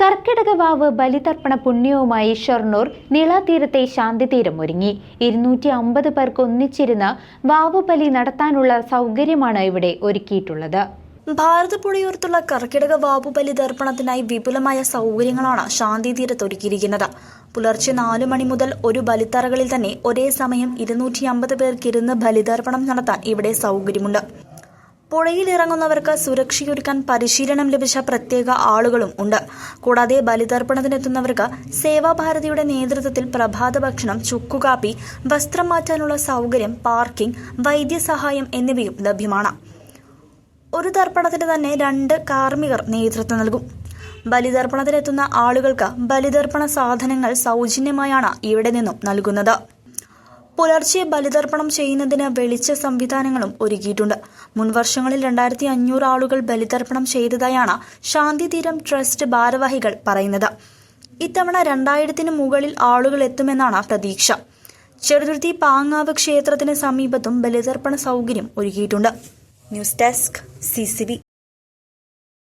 കർക്കിടക വാവ് ബലിതർപ്പണ പുണ്യവുമായി ഷൊർണൂർ നിളാതീരത്തെ ശാന്തിതീരം ഒരുങ്ങി. ഇരുന്നൂറ്റി അമ്പത് പേർക്ക് ഒന്നിച്ചിരുന്ന് വാവ് ബലി നടത്താനുള്ള സൗകര്യമാണ് ഇവിടെ ഒരുക്കിയിട്ടുള്ളത്. ഭാരതപ്പുഴയോർത്തുള്ള കർക്കിടക വാവുബലി ദർപ്പണത്തിനായി വിപുലമായ സൗകര്യങ്ങളാണ് ശാന്തി തീരത്തൊരുക്കിയിരിക്കുന്നത് പുലർച്ചെ നാലു മണി മുതൽ ഒരു ബലിത്തറകളിൽ തന്നെ ഒരേ സമയം ഇരുന്നൂറ്റി അമ്പത് പേർക്കിരുന്ന് ബലിതർപ്പണം നടത്താൻ ഇവിടെ സൗകര്യമുണ്ട്. പുഴയിൽ ഇറങ്ങുന്നവർക്ക് സുരക്ഷയൊരുക്കാൻ പരിശീലനം ലഭിച്ച പ്രത്യേക ആളുകളും ഉണ്ട്. കൂടാതെ ബലിതർപ്പണത്തിനെത്തുന്നവർക്ക് സേവാഭാരതിയുടെ നേതൃത്വത്തിൽ പ്രഭാത ഭക്ഷണം ചുക്കുകാപ്പി വസ്ത്രം മാറ്റാനുള്ള സൗകര്യം പാർക്കിംഗ് വൈദ്യസഹായം എന്നിവയും ലഭ്യമാണ്. ഒരു തർപ്പണത്തിന് തന്നെ രണ്ട് കാർമ്മികർ നേതൃത്വം നൽകും. ബലിതർപ്പണത്തിനെത്തുന്ന ആളുകൾക്ക് ബലിതർപ്പണ സാധനങ്ങൾ സൗജന്യമായാണ് ഇവിടെ നിന്നും നൽകുന്നത്. പുലർച്ചെ ബലിതർപ്പണം ചെയ്യുന്നതിന് വെളിച്ച സംവിധാനങ്ങളും ഒരുക്കിയിട്ടുണ്ട്. മുൻവർഷങ്ങളിൽ രണ്ടായിരത്തി അഞ്ഞൂറ് ആളുകൾ ബലിതർപ്പണം ചെയ്തതായാണ് ശാന്തിതീരം ട്രസ്റ്റ് ഭാരവാഹികൾ പറയുന്നത്. ഇത്തവണ രണ്ടായിരത്തിന് മുകളിൽ ആളുകൾ എത്തുമെന്നാണ് പ്രതീക്ഷ. ചെറുതുരുത്തി പാങ്ങാവ് ക്ഷേത്രത്തിന് സമീപത്തും ബലിതർപ്പണ സൗകര്യം ഒരുക്കിയിട്ടുണ്ട്. News desk C